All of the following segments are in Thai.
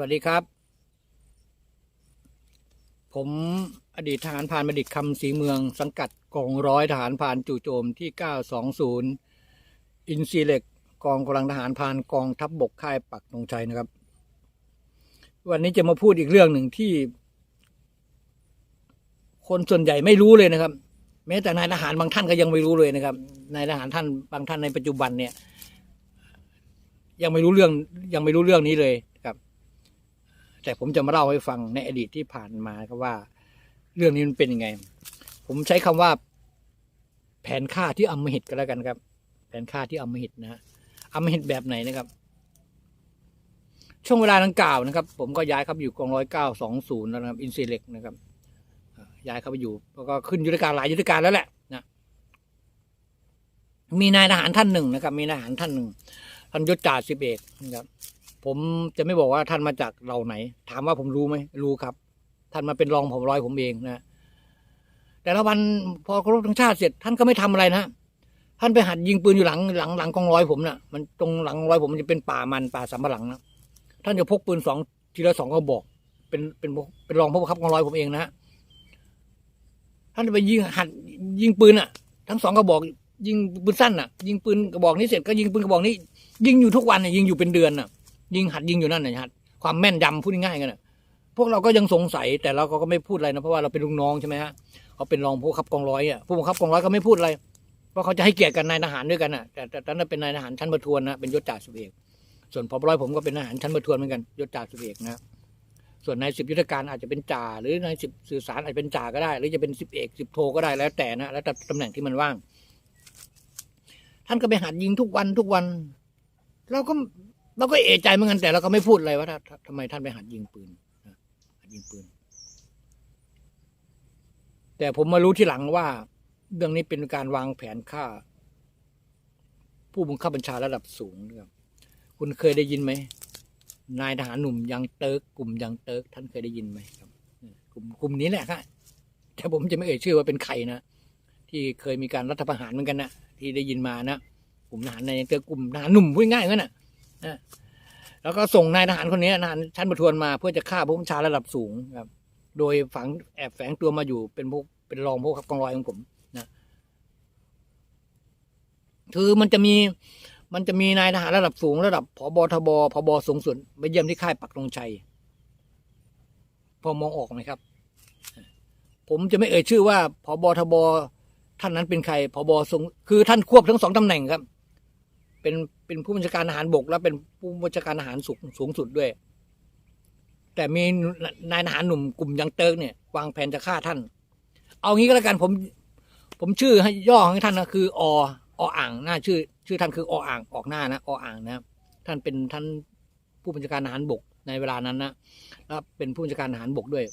วัสดีครับ ผมอดีตทหารพรานบดิตคำศรีเมือง สังกัดกองร้อยทหารพรานจู่โจมที่ 920 อินซีเล็กกองกำลังทหารพรานกองทัพบบกค่ายปักธงชัยนะครับ วันนี้จะมาพูดอีกเรื่องหนึ่งที่ คนส่วนใหญ่ไม่รู้เลยนะครับ แม้แต่นายทหารบางท่านก็ยังไม่รู้เลยนะครับนายทหารท่านบางท่านในปัจจุบันเนี่ยยังไม่รู้เรื่องยังไม่รู้เรื่องนี้เลย แต่ผมจะมาเล่าให้ฟังในอดีตที่ผ่านมาครับว่า เรื่องนี้มันเป็นยังไง ผมใช้คำว่า แผนฆ่าที่อำมหิตก็แล้วกันครับ แผนฆ่าที่อำมหิตนะอำมหิตแบบไหนนะครับ ช่วงเวลาดังกล่าวนะครับ ผมก็ย้ายเข้าไปอยู่กองร้อยเก้าสองศูนย์แล้วนะครับอินซีเล็กนะครับย้ายเข้าไปอยู่แล้วก็ขึ้นยุทธการหลายยุทธการแล้วแหละนะมีนายทหารท่านหนึ่งนะครับ มีนายทหารท่านหนึ่งท่านยศจ่าสิบเอกนะครับ ผมจะไม่บอกว่าท่านมาจากเราไหน ถามว่าผมรู้ไหมรู้ครับ ท่านมาเป็นรองผมร้อยผมเองนะแต่ละวันพอเคารพธงชาติเสร็จ ท่านก็ไม่ทำอะไรนะท่านไปหัดยิงปืนอยู่หลังหลังหลังกองร้อยผมนะ่ะ มันตรงหลังร้อยผมมันจะเป็นป่ามันป่าสำปะหลังนะท่านจะพกปืนสองทีละสองก็บอก เป็นเป็นเป็นรองผู้บังคับกองร้อยผมเองนะท่านจะไปยิงหัดยิงปืนอะ ทั้งสองกระบอกยิงปืนสั้นอะ ยิงปืนกระบอกนี้เสร็จก็ยิงปืนกระบอกนี้ ยิงอยู่ทุกวันน่ะยิงอยู่เป็นเดือนน่ะ ยิงหัดยิงอยู่นั่นน่ะหัดความแม่นยำพูดง่ายๆกันน่ะพวกเราก็ยังสงสัยแต่เราก็ไม่พูดอะไรนะเพราะว่าเราเป็นลูกน้องใช่ไหมฮะเขาเป็นรองผู้บับกองร้อยอะผู้บังคับกองร้อยก็ไม่พูดอะไรเพราะเขาจะให้เกียรติกันนายทหารด้วยกันน่ะแต่ตอนนั้นเป็นนายทหารชั้นประทวนนะเป็นยศจ่าสิบเอกส่วนพบร้อยผมก็เป็นทหารชั้นประทวนเหมือนกันยศจ่าสิบเอกนะส่วนนายสิบยุทธการอาจจะเป็นจ่าหรือนายสิบสื่อสารอาจจะเป็นจ่าก็ได้ หรือจะเป็นสิบเอกสิบโทก็ได้แล้วแต่นะแล้วแต่ตำแหน่งที่มันว่าง ท่านก็ไปหัดยิงทุกวันทุกวัน เราก็ เราก็เอะใจเหมือนกันแต่เราก็ไม่พูดอะไรว่าถ้าถ้าทำไมท่านไปหัดยิงปืนหัดยิงปืน แต่ผมมารู้ที่หลังว่า เรื่องนี้เป็นการวางแผนฆ่า ผู้บังคับบัญชาระดับสูงนะครับคุณเคยได้ยินไหมนายทหารหนุ่มยังเติร์กกลุ่มยังเติร์กท่านเคยได้ยินไหมครับกลุ่มกลุ่มนี้แหละครับแต่ผมจะไม่เอ่ยชื่อว่าเป็นใครนะที่เคยมีการรัฐประหารเหมือนกันนะที่ได้ยินมานะกลุ่มทหารในเจอกกลุ่มทหารหนุ่มพูดง่ายงั้นน่ะ นะแล้วก็ส่งนายทหารคนนี้ทหารชั้นประทวนมาเพื่อจะฆ่าผู้บัญชาระดับสูงครับ โดยฝังแอบแฝงตัวมาอยู่เป็นพวกเป็นรองผู้ขับกองร้อยของผมนะคือมันจะมีมันจะมีนายทหารระดับสูงระดับผบทบผบสูงสุดไปเยี่ยมที่ค่ายปักธงชัย พอมองออกไหมครับ ผมจะไม่เอ่ยชื่อว่าผบทบท่านนั้นเป็นใครผบสูงคือท่านควบทั้งสองตำแหน่งครับ เป็นเป็นผู้บัญชาการทหารบก และเป็นผู้บัญชาการทหารสูงสูงสุดด้วย แต่มีนายทหารหนุ่มกลุ่มยังเติร์กเนี่ย วางแผนจะฆ่าท่าน เอางี้ก็แล้วกันผม ผมชื่อให้ย่อให้ท่านนะคืออออ่างหน้าชื่อ ชื่อท่านคือออ่างออกหน้านะออ่างนะครับท่านเป็นท่านผู้บัญชาการทหารบกในเวลานั้นนะแล้วเป็นผู้บัญชาการทหารบกด้วย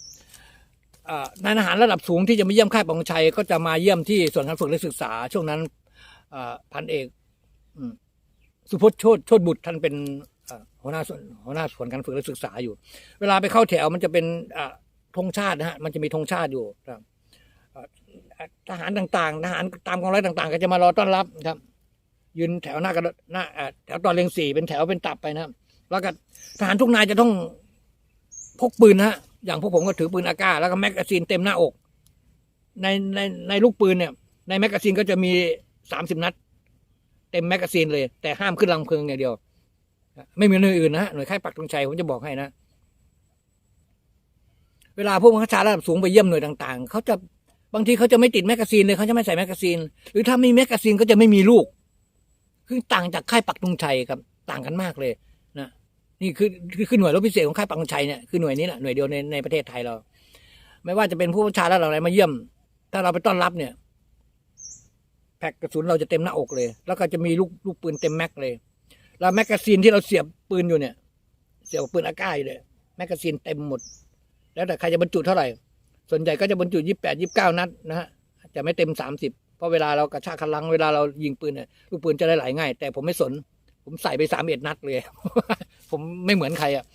นายทหารระดับสูงที่จะมาเยี่ยมค่ายปองชัย ก็จะมาเยี่ยมที่ส่วนการฝึกและศึกษา ช่วงนั้นพันเอก สุพจน์โชตโชตบุตรท่านเป็นหัวหน้าส่วนหัวหน้าส่วนการฝึกและศึกษาอยู่ เวลาไปเข้าแถวมันจะเป็นธงชาตินะฮะมันจะมีธงชาติอยู่ครับทหารต่างๆทหารตามกองร้อยต่าง ๆ ก็จะมารอต้อนรับครับ ยืนแถวหน้ากระหน้าแถวตอนเรียงสี่เป็นแถวเป็นตับไปนะครับ แล้วก็ทหารทุกนายจะต้องพกปืนนะฮะอย่างพวกผมก็ถือปืนอากาแล้วก็แมกกาซีนเต็มหน้าอก ในในในลูกปืนเนี่ย ในแมกกาซีนก็จะมีสามสิบนัด เต็มแมกกาซีนเลย แต่ห้ามขึ้นลำเพลิงอย่างเดียว ไม่มีหน่วยอื่นนะฮะหน่วยค่ายปักธงชัยผมจะบอกให้นะ เวลาพวกมังคับชาระดับสูงไปเยี่ยมหน่วยต่างๆเขาจะบางทีเขาจะไม่ติดแมกกาซีนเลยเขาจะไม่ใส่แมกกาซีน หรือถ้าไม่มีแมกกาซีนก็จะไม่มีลูก คือต่างจากค่ายปักธงชัยครับ ต่างกันมากเลยนะนี่คือคือหน่วยรบพิเศษของค่ายปักธงชัยเนี่ยคือหน่วยนี้แหละหน่วยเดียวในในประเทศไทยเรา ไม่ว่าจะเป็นผู้บัญชาการอะไรมาเยี่ยม ถ้าเราไปต้อนรับเนี่ย พ็กกระสุนเราจะเต็มหน้าอกเลย แล้วก็จะมีลูกลูกปืนเต็มแม็กเลย แล้วแมกกาซีนที่เราเสียบปืนอยู่เนี่ย เสียบปืนอากาศเลยแมกกาซีนเต็มหมด แล้วแต่ใครจะบรรจุเท่าไหร่ ส่วนใหญ่ก็จะบรรจุยี่แปดยี่เก้านัดนะฮะจะไม่เต็มสามสิบเพราะเวลาเรากระชากคันลังเวลาเรายิงปืนเนี่ยลูกปืนจะได้ไหลง่าย แต่ผมไม่สน ผมใส่ไปสามเอ็ดนัดเลย ผมไม่เหมือนใครอะ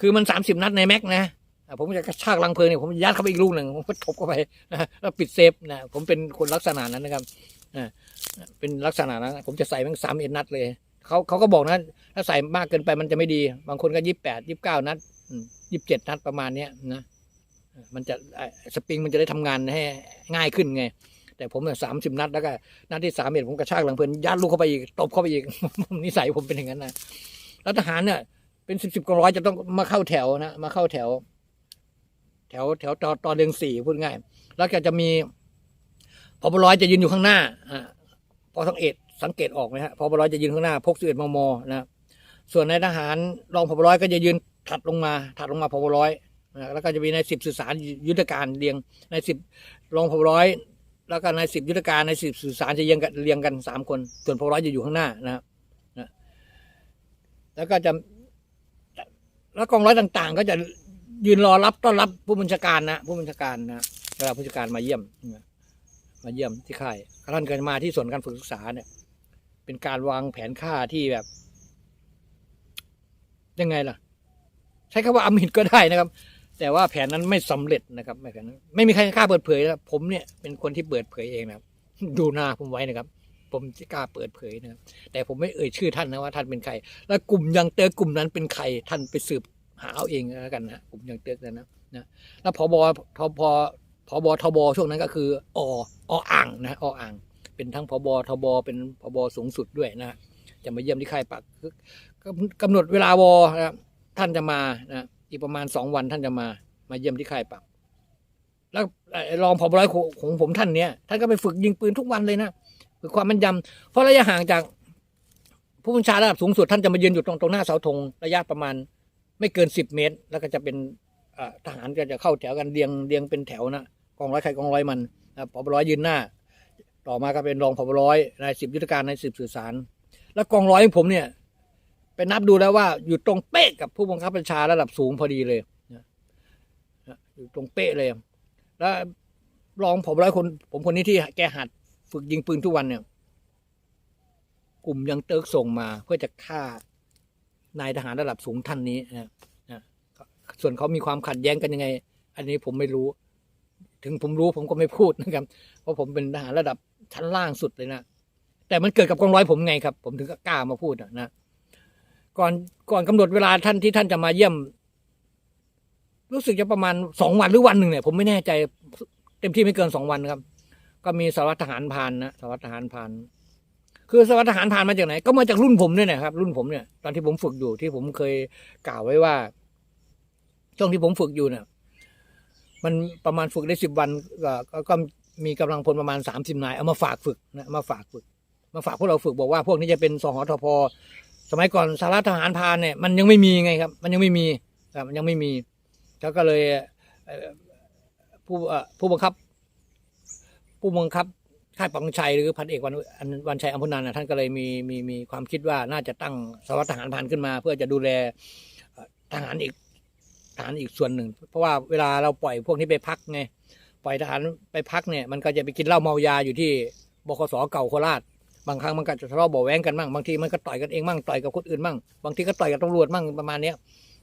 คือมันสามสิบนัดในแม็กนะผมจะกระชากลังเพลิงเนี่ยผมยัดเข้าไปอีกลูกหนึ่งผมก็ทบเข้าไปนะแล้วปิดเซฟนะผมเป็นคนลักษณะนั้นนะครับ เป็นลักษณะนั้นผมจะใส่มันสามเอ็ดนัดเลยเขาเขาก็บอกนะถ้าใส่มากเกินไปมันจะไม่ดี บางคนก็ยี่แปดยี่เก้านัดยี่สิบเจ็ดนัดประมาณเนี้ยนะมันจะสปริงมันจะได้ทำงานให้ง่ายขึ้นไง แต่ผมเนี่ยสามสิบนัดแล้วก็นัดที่สามเอ็ดผมกระชากหลังเพลินยัดลูกเข้าไปอีกตบเข้าไปอีกนิสัยผมเป็นอย่างนั้นนะแล้วทหารเนี่ยเป็นสิบสิบกว่าร้อยจะต้องมาเข้าแถวนะมาเข้าแถว แถวแถวตอนตอนเรียงสี่พูดง่าย แล้วก็จะมี พบร้อยจะยืนอยู่ข้างหน้าอ่าพอสังเกตสังเกตออกไหมฮะพบร้อยจะยืนข้างหน้าพกสิบเอ็ดมมนะส่วนในทหารรองพบร้อยก็จะยืนถัดลงมาถัดลงมาพบร้อยนะแล้วก็จะมีในสิบสื่อสารยุทธการเรียงในสิบรองพบร้อยแล้วก็ในสิบยุทธการในสิบสื่อสารจะเรียงกันเรียงกันสามคน ส่วนพบร้อยจะอยู่ข้างหน้านะนะแล้วก็จะแล้วกองร้อยต่างๆ ก็จะยืนรอรับต้อนรับผู้บัญชาการนะผู้บัญชาการนะเวลาผู้บัญชาการมาเยี่ยม มาเยี่ยมที่ค่ายท่านก็จะมาที่ส่วนการฝึกศึกษาเนี่ย เป็นการวางแผนค่าที่แบบ ยังไงล่ะ ใช้คำว่าอำมิดก็ได้นะครับ แต่ว่าแผนนั้นไม่สำเร็จนะครับไม่แผนนั้นไม่มีใครกล้าเปิดเผยนะครับผมเนี่ยเป็นคนที่เปิดเผยเองนะครับ ดูหน้าผมไว้นะครับ ผมจะกล้าเปิดเผยนะครับ แต่ผมไม่เอ่ยชื่อท่านนะว่าท่านเป็นใคร แล้วกลุ่มยังเตอกลุ่มนั้นเป็นใครท่านไปสืบหาเอาเองแล้วกันนะกลุ่มยังเตอกนั้นนะนะแล้วพบทบพ บทบช่วงนั้นก็คืออออ่างนะออ่าง เป็นทั้งพบทบเป็นพบสูงสุดด้วยนะจะมาเยี่ยมที่ค่ายปักก็กำหนดเวลาวอนะท่านจะมานะอีกประมาณสองวันท่านจะมา มาเยี่ยมที่ค่ายปัก แล้วไอ้รองพบร้อยของผมท่านเนี้ยท่านก็ไปฝึกยิงปืนทุกวันเลยนะฝึกความแม่นยำเพราะระยะห่างจากผู้บัญชาระดับสูงสุดท่านจะมายืนอยู่ตรงตรงหน้าเสาธงระยะประมาณ ไม่เกินสิบเมตร แล้วก็จะเป็นทหารก็จะเข้าแถวกันเรียงเรียงเป็นแถวนะ องร้อยใครกองร้อยมันนะพบร้อยยืนหน้า ต่อมาก็เป็นรองพบร้อยนายสิบยุทธการนายสิบสื่อสาร แล้วกองร้อยของผมเนี่ยไปนับดูแล้วว่าอยู่ตรงเป๊ะกับผู้บังคับบัญชาระดับสูงพอดีเลยนะอยู่ตรงเป๊ะเลย แล้วรองพบร้อยคน ผมคนนี้ที่แกหัดฝึกยิงปืนทุกวันเนี่ย กลุ่มยังเติร์กส่งมาเพื่อจะฆ่านายทหารระดับสูงท่านนี้นะนะส่วนเขามีความขัดแย้งกันยังไง อันนี้ผมไม่รู้ ถึงผมรู้ผมก็ไม่พูดนะครับ เพราะผมเป็นทหารระดับชั้นล่างสุดเลยนะ แต่มันเกิดกับกองร้อยผมไงครับ ผมถึงกล้ามาพูดนะนะก่อนก่อนกำหนดเวลาท่านที่ท่านจะมาเยี่ยม รู้สึกจะประมาณสองวันหรือวันหนึ่งเนี่ย ผมไม่แน่ใจเต็มที่ไม่เกินสองวันครับ ก็มีสารวัตรทหารพานนะสารวัตรทหารพานคือสารวัตรทหารผ่านมาจากไหน ก็มาจากรุ่นผมเนี่ยนะครับรุ่นผมเนี่ย ตอนที่ผมฝึกอยู่ที่ผมเคยกล่าวไว้ว่า ช่วงที่ผมฝึกอยู่เนี่ย มันประมาณฝึกได้สิบวันก็ก็ก็มีกำลังพลประมาณสามสิบนายเอามาฝากฝึกนะมาฝากฝึก มาฝากพวกเราฝึกบอกว่า พวกนี้จะเป็นสหทพสมัยก่อนสารทหารพานเนี่ยมันยังไม่มีไงครับ มันยังไม่มีครับมันยังไม่มีแล้วก็เลยเอ่อผู้เอ่อผู้บังคับ ผู้บังคับค่ายปังชัยหรือพันเอกวันอันวันชัยอัมพนันนะท่านก็เลยมีมีมีความคิดว่าน่าจะตั้งสารวัตรทหารพรานขึ้นมา เพื่อจะดูแลเอ่อทหารอีก ทหารอีกส่วนหนึ่ง เพราะว่าเวลาเราปล่อยพวกนี้ไปพักไงปล่อยทหารไปพักเนี่ยมันก็จะไปกินเหล้าเมายาอยู่ที่บคสเก่าโคราชบางครั้งมันก็จะทะเลาะเบาแว้งกันบ้างบางทีมันก็ต่อยกันเองบ้างต่อยกับคนอื่นบ้างบางทีก็ต่อยกับตำรวจบ้างประมาณเนี้ย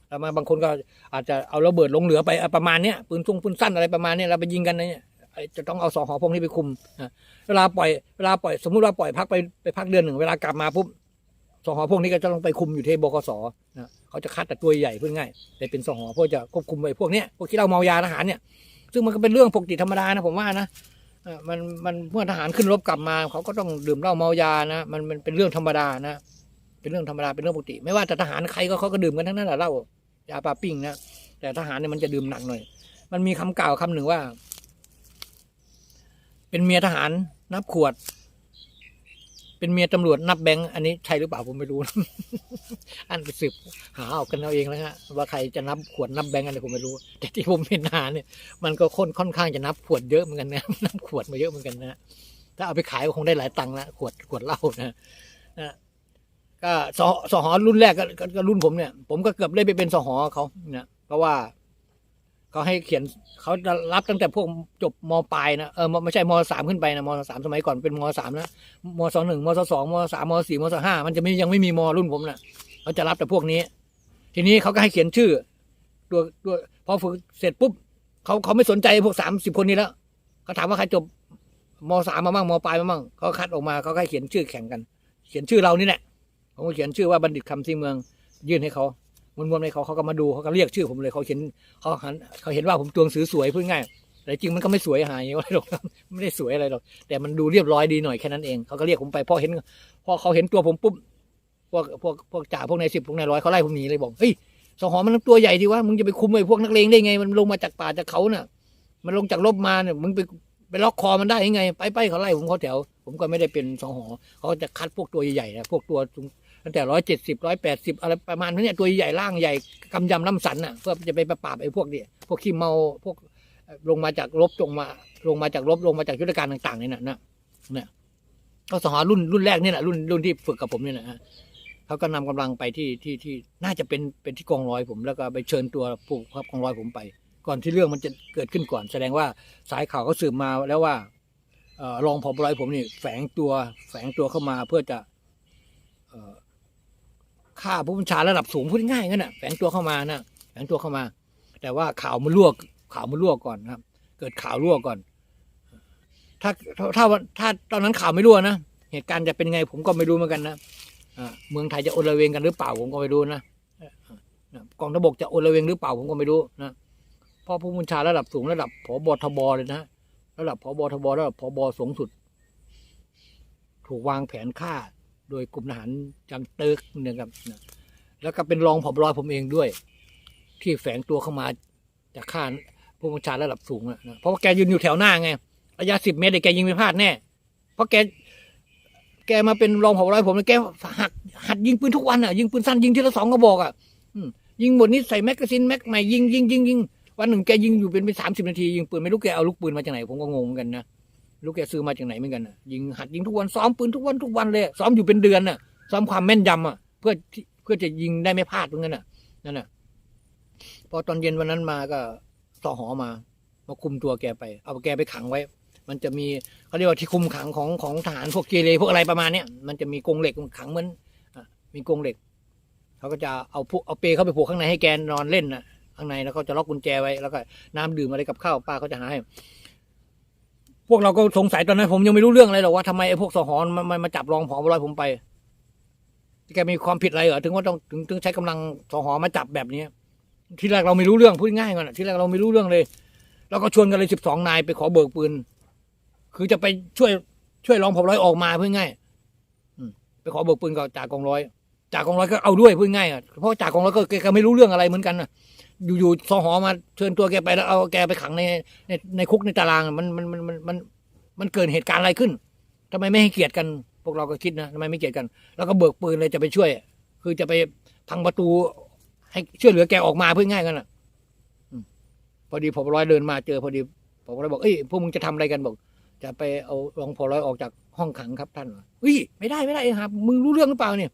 แล้วมาบางคนก็อาจจะเอาระเบิดลงเหลือไปประมาณเนี้ยปืนทุ่งปืนสั้นอะไรประมาณเนี้ยเราไปยิงกันเนี่ยจะต้องเอาสองหอพวกนี้ไปคุมเวลาปล่อยเวลาปล่อยสมมุติว่าปล่อยพักไปไปพักเดือนหนึ่งเวลากลับมาปุ๊บสองหอพวกนี้ก็จะต้องไปคุมอยู่ที่บกสนะ เขาจะคัดแต่ตัวใหญ่เพื่อง่ายแต่เป็นสหอเพื่อจะควบคุมไอ้พวกเนี้ยพวกที่เราเมายาทหารเนี่ย ซึ่งมันก็เป็นเรื่องปกติธรรมดานะผมว่านะมันมันเมื่อทหารขึ้นรบกลับมา เขาก็ต้องดื่มเหล้าเมายานะมันมันเป็นเรื่องธรรมดานะเป็นเรื่องธรรมดาเป็นเรื่องปกติ ไม่ว่าแต่ทหารใครก็เขาก็ดื่มกันทั้งนั้นแหละเหล้ายาปลาปิ้งนะแต่ทหารเนี่ยมันจะดื่มหนักหน่อย มันมีคำกล่าวคำหนึ่งว่า เป็นเมียทหารนับขวด เป็นเมียตำรวจนับแบงค์อันนี้ใช่หรือเปล่าผมไม่รู้นะอันไปสืบหาเอากันเอาเองแล้วฮะว่าใครจะนับขวดนับแบงค์อันนี้ผมไม่รู้ แต่ที่ผมเห็นหาเนี่ย มันก็ค่อนค่อนข้างจะนับขวดเยอะเหมือนกันนะนับขวดมาเยอะเหมือนกันนะถ้าเอาไปขายก็คงได้หลายตังค์ละขวดขวดเหล้านะนะก็สหสหรุ่นแรกก็รุ่นผมเนี่ย ผมก็เกือบได้ไปเป็นสหอเขาเนี่ยเพราะว่า เขาให้เขียนเขาจะรับตั้งแต่พวกจบมปลายนะเออไม่ใช่มสามขึ้นไปนะมสามสมัยก่อนเป็นมสามนะมสองหนึ่งมสสองมสามมสี่มสห้ามันจะไม่ยังไม่มีมรุ่นผมนะเขาจะรับแต่พวกนี้ ทีนี้เขาก็ให้เขียนชื่อตัวตัวพอฝึกเสร็จปุ๊บเขาเขาไม่สนใจพวกสามสิบคนนี้แล้วเขาถามว่าใครจบมสามมามั่งมปลายมามั่งเขาคัดออกมาเขาก็ให้เขียนชื่อแข่งกัน เขียนชื่อเรานี่แหละผมก็เขียนชื่อว่าบัณฑิตคำซีเมืองยื่นให้เขา วนวนๆไปเขาเขาก็มาดูเขาก็เรียกชื่อผมเลยเขาเห็นเขาหันเขาเห็นว่าผมตัวหนังสือสวยพูดง่ายแต่จริงมันก็ไม่สวยหายอะไรหรอกไม่ได้สวยอะไรหรอกแต่มันดูเรียบร้อยดีหน่อยแค่นั้นเองเขาก็เรียกผมไปพอเห็นพอเขาเห็นตัวผมปุ๊บพวกพวกพวกจ่าพวกนายสิบพวกนายร้อยเขาไล่ผมหนีเลยบอกเฮ้ยสหอมันตัวใหญ่ดีวะมึงจะไปคุมไอ้พวกนักเลงได้ไง มันลงมาจากป่าจากเขาเน่ะมันลงจากรบมาเนี่ยมึงไปไปล็อกคอมันได้ยังไง ไปไปเขาไล่ผมเขาแถว ผมก็ไม่ได้เป็นสหอเขาจะคัดพวกตัวใหญ่ๆนะพวกตัวสูง ตั้งแต่ร้อยเจ็ดสิบร้อยแปดสิบอะไรประมาณนั้เนี่ยตัวใหญ่ร่างใหญ่กำยำล่ำสันน่ะเพื่อจะไปปราบไอ้พวกเนี่ยพวกขี้เมาพวกลงมาจากรบลงมา ลงมาจากรบลงมาจากยุทธการต่างๆเนี่ยนะนะเนี่ยก็สหรุ่นรุ่นแรกเนี่ยแหละรุ่นรุ่นที่ฝึกกับผมเนี่ยนะฮะเขาก็นำกำลังไปที่ที่ที่น่าจะเป็นเป็นที่กองร้อยผม แล้วก็ไปเชิญตัวผู้ครับกองร้อยผมไป ก่อนที่เรื่องมันจะเกิดขึ้นก่อน แสดงว่าสายข่าวเขาสืบมาแล้วว่าเอ่อรองผบร้อยผมนี่แฝงตัวแฝงตัวเข้ามาเพื่อจะ เอ่อฆ่าผู้บัญชาระดับสูงพูดง่ายงั้นน่ะแฝงตัวเข้ามานะแฝงตัวเข้ามา แต่ว่าข่าวมันรั่วข่าวมันรั่วก่อนครับ เกิดข่าวรั่วก่อนถ้าถ้าถ้าถ้าตอนนั้นข่าวไม่รั่วนะเหตุการณ์จะเป็นไงผมก็ไม่รู้เหมือนกันนะเมืองไทยจะโอละเวงกันหรือเปล่าผมก็ไม่รู้นะกองทัพบกจะโอละเวงหรือเปล่าผมก็ไม่รู้นะเพราะผู้บัญชาระดับสูงระดับผบทบเลยนะระดับผบทบระดับผบสูงสุด ถูกวางแผนฆ่า โดยกลุ่มทหารจังเติร์กเนี่ยครับแล้วก็เป็นรองผบรอยผมเองด้วย ที่แฝงตัวเข้ามาจะฆ่าผู้บัญชาระดับสูงนะเพราะว่าแกยืนอยู่แถวหน้าไงระยะสิบเมตรเนี่ยแกยิงไม่พลาดแน่เพราะแกแกมาเป็นรองผบรอยผมแล้วแกหัดหัดยิงปืนทุกวันอะยิงปืนสั้นยิงทีละสองกระบอกอะยิงหมดนี้ใส่แม็กกาซีนแม็กใหม่ยิงยิงยิงยิงวันหนึ่งแกยิงอยู่เป็นไปสามสิบนาทียิงปืนไม่รู้แกเอาลูกปืนมาจากไหนผมก็งงเหมือนกันนะ ลูกแกซื้อมาจากไหนเหมือนกันนะยิงหัดยิงทุกวันซ้อมปืนทุกวันทุกวันเลยซ้อมอยู่เป็นเดือนน่ะ ซ้อมความแม่นยำอะ เพื่อที่เพื่อจะยิงได้ไม่พลาดเหมือนกันน่ะนั่นน่ะ พอตอนเย็นวันนั้นมาก็สอหอมา มาคุมตัวแกไป เอาแกไปขังไว้ มันจะมีเขาเรียกว่าที่คุมขังของของทหารพวกเกเรพวกอะไรประมาณเนี้ยมันจะมีกรงเหล็กขังเหมือนอะมีกรงเหล็กเขาก็จะเอาเอาเปเข้าไปผูกข้างในให้แกนอนเล่นนะข้างในแล้วเขาจะล็อกกุญแจไว้แล้วก็น้ำดื่มอะไรกับข้าวป้าเขาจะหาให้ พวกเราก็สงสัยตอนนั้น ผมยังไม่รู้เรื่องอะไรหรอกว่าทำไมไอ้พวกสหอนมันมันมาจับรองผอบรอยผมไปแกมีความผิดอะไรเหรอถึงว่าต้องถึงถึงใช้กำลังสหอมาจับแบบนี้ที่แรกเราไม่รู้เรื่องพูดง่ายก่อนอะที่แรกเราไม่รู้เรื่องเลย แล้วก็ชวนกันเลยสิบสองนายไปขอเบิกปืน คือจะไปช่วยช่วยรองผบร้อยออกมาเพื่อง่ายไปขอเบิกปืนกับจ่ากองร้อยจ่ากองร้อยก็เอาด้วยพูดง่ายอะเพราะจ่ากองร้อยก็แกก็ไม่รู้เรื่องอะไรเหมือนกันนะ อยู่ๆสหอมาเชิญตัวแกไปแล้วเอาแกไปขังในในในคุกในตารางมันมันมันมันมันมันเกิดเหตุการณ์อะไรขึ้นทำไมไม่ให้เกียรติกัน พวกเราก็คิดนะทำไมไม่เกียรติกัน แล้วก็เบิกปืนเลยจะไปช่วย คือจะไปพังประตู ให้ช่วยเหลือแกออกมาเพื่อง่ายกันอะพอดีพอร้อยเดินมาเจอพอดีผมก็เลยบอกเอ้ยพวกมึงจะทำอะไรกันบอก จะไปเอารองพอร้อยออกจากห้องขังครับท่านเฮ้ยไม่ได้ไม่ได้ครับมึงรู้เรื่องหรือเปล่าเนี่ย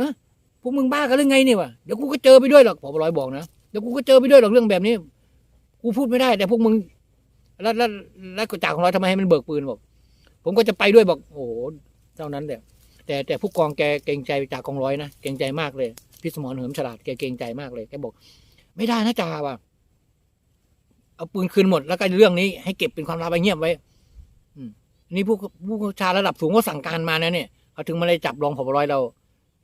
ฮะพวกมึงบ้ากันหรือไงเนี่ยวะเดี๋ยวกูก็เจอไปด้วยหรอกผบร้อยบอกนะ เดี๋ยวกูก็เจอไปด้วยหรอกเรื่องแบบนี้ กูพูดไม่ได้ แต่พวกมึงแล้วแล้วแล้วกจ่าของเราทำไมให้มันเบิกปืนบอก ผมก็จะไปด้วยบอก โอ้โหเท่านั้นแหละแต่แต่ผู้กองแกเกรงใจจากกองร้อยนะเกรงใจมากเลยพี่สมรเหิมฉลาดแกเกรงใจมากเลยแกบอก ไม่ได้นะจ่าว่ะเอาปืนคืนหมดแล้วก็เรื่องนี้ให้เก็บเป็นความลับไปเงียบไว้อนี่ผู้ผู้ชาระดับสูงก็สั่งการมานะเนี่ยเขาถึงมาเลยจับรองผบร้อยเรา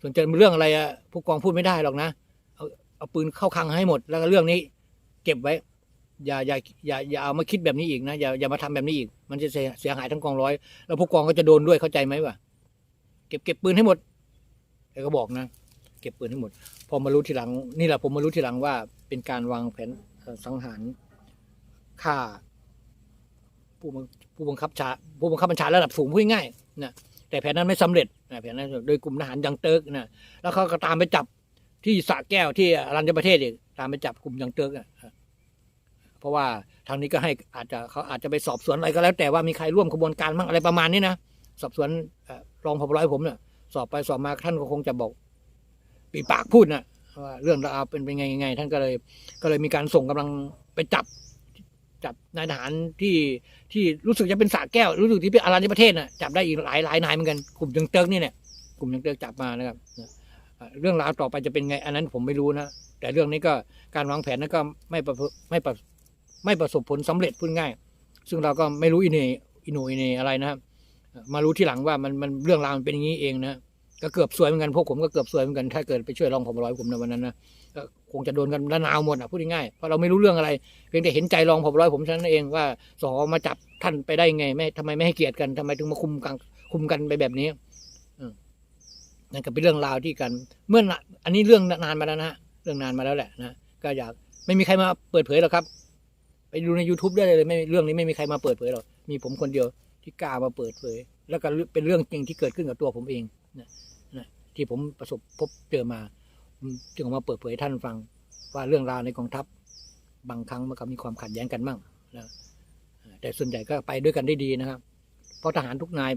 ส่วนจะเรื่องอะไรอะผู้กองพูดไม่ได้หรอกนะ เอาปืนเข้าคลังให้หมด แล้วก็เรื่องนี้ เก็บไว้ อย่าอย่าอย่าอย่าเอามาคิดแบบนี้อีกนะอย่าอย่ามาทำแบบนี้อีก มันจะเสียเสียหายทั้งกองร้อย แล้วผู้กองก็จะโดนด้วยเข้าใจไหมวะเก็บเก็บปืนให้หมดแกก็บอกนะเก็บปืนให้หมด พอมารู้ทีหลัง นี่แหละผมมารู้ทีหลังว่าเป็นการวางแผนสังหารฆ่าผู้บังผู้บังคับชาผู้บังคับบัญชาระดับสูงพูดง่ายนะแต่แผนนั้นไม่สำเร็จนะแผนนั้นโดยกลุ่มทหารยังเติร์กนะแล้วเขาก็ตามไปจับ ที่สระแก้วที่อรัญญประเทศอีกตามไปจับกลุ่มยังเติร์กอะเพราะว่าทางนี้ก็ให้อาจจะเขาอาจจะไปสอบสวนอะไรก็แล้ว แต่ว่ามีใครร่วมขบวนการบ้างอะไรประมาณนี้นะสอบสวนเอ่อรองพบร้อยผมเนี่ยสอบไปสอบมาท่านก็คงจะบอกปีปากพูดนะว่าเรื่องราวเป็นเป็นไงยังไง ท่านก็เลย ก็เลยมีการส่งกำลังไปจับ จับนายทหารที่ที่รู้สึกจะเป็นสระแก้ว รู้สึกที่เป็นอารัญญประเทศน่ะจับได้อีกหลายหลายนายเหมือนกันกลุ่มยังเติร์กนี่เนี่ยกลุ่มยังเติร์กจับมานะครับ เรื่องราวต่อไปจะเป็นไง อันนั้นผมไม่รู้นะแต่เรื่องนี้ก็การวางแผนนั้นก็ไม่ประพฤไม่ประไม่ประสบผลสำเร็จพูดง่าย ซึ่งเราก็ไม่รู้อินเนอิโนอินเนอะไรนะครับมารู้ที่หลังว่ามันมันเรื่องราวมันเป็นอย่างนี้เองนะก็เกือบสวยเหมือนกันพวกผมก็เกือบสวยเหมือนกันถ้าเกิดไปช่วยรองผบร้อยผมในวันนั้นนะคงจะโดนกันระนาวหมดอะพูดง่ายเพราะเราไม่รู้เรื่องอะไรเพียงแต่เห็นใจรองผบร้อยผมเท่านั้นเองว่าสอมาจับท่านไปได้ไงไม่ทำไมไม่ให้เกียรติกันทำไมถึงมาคุมกันคุมกันไปแบบนี้ นั่นก็เป็นเรื่องราวที่กัน เมื่อนะอันนี้เรื่องนานมาแล้วนะเรื่องนานมาแล้วแหละนะก็อยากไม่มีใครมาเปิดเผยหรอกครับ ไปดูใน youtube ได้เลยไม่เรื่องนี้ไม่มีใครมาเปิดเผยหรอกมีผมคนเดียวที่กล้ามาเปิดเผย แล้วก็เป็นเรื่องจริงที่เกิดขึ้นกับตัวผมเองนะนะที่ผมประสบพบเจอมาจึงเอามาเปิดเผยท่านฟัง ว่าเรื่องราวในกองทัพ บางครั้งมันก็มีความขัดแย้งกันมั่งนะแต่ส่วนใหญ่ก็ไปด้วยกันได้ดีนะครับ เพราะทหารทุกนาย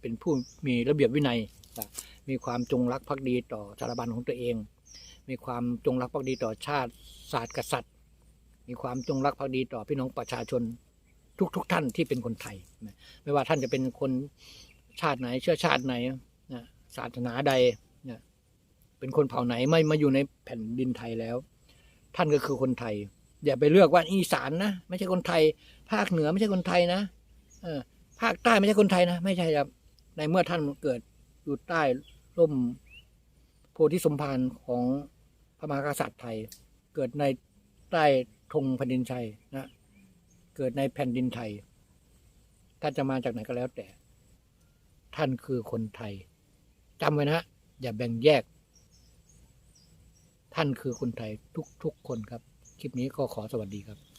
เป็นผู้มีระเบียบวินัย มีความจงรักภักดีต่อสถาบันของตัวเอง มีความจงรักภักดีต่อชาติศาสตร์กษัตริย์ มีความจงรักภักดีต่อพี่น้องประชาชนทุกๆทท่านที่เป็นคนไทย ไม่ว่าท่านจะเป็นคนชาติไหน เชื้อชาติไหนนะศาสนาใดนะเป็นคนเผ่าไหนไม่มาอยู่ในแผ่นดินไทยแล้ว ท่านก็คือคนไทย อย่าไปเลือกว่าอีสานนะไม่ใช่คนไทย ภาคเหนือไม่ใช่คนไทยนะ เออภาคใต้ไม่ใช่คนไทยนะ ไม่ใช่ครับในเมื่อท่านเกิด อยู่ใต้ร่มโพธิสมภารของพระมหากษัตริย์ไทย เกิดในใต้ธงแผ่นดินชัยนะเกิดในแผ่นดินไทยท่านจะมาจากไหนก็แล้วแต่ ท่านคือคนไทยจำไว้นะอย่าแบ่งแยก ท่านคือคนไทยทุกๆคนครับ คลิปนี้ก็ขอสวัสดีครับ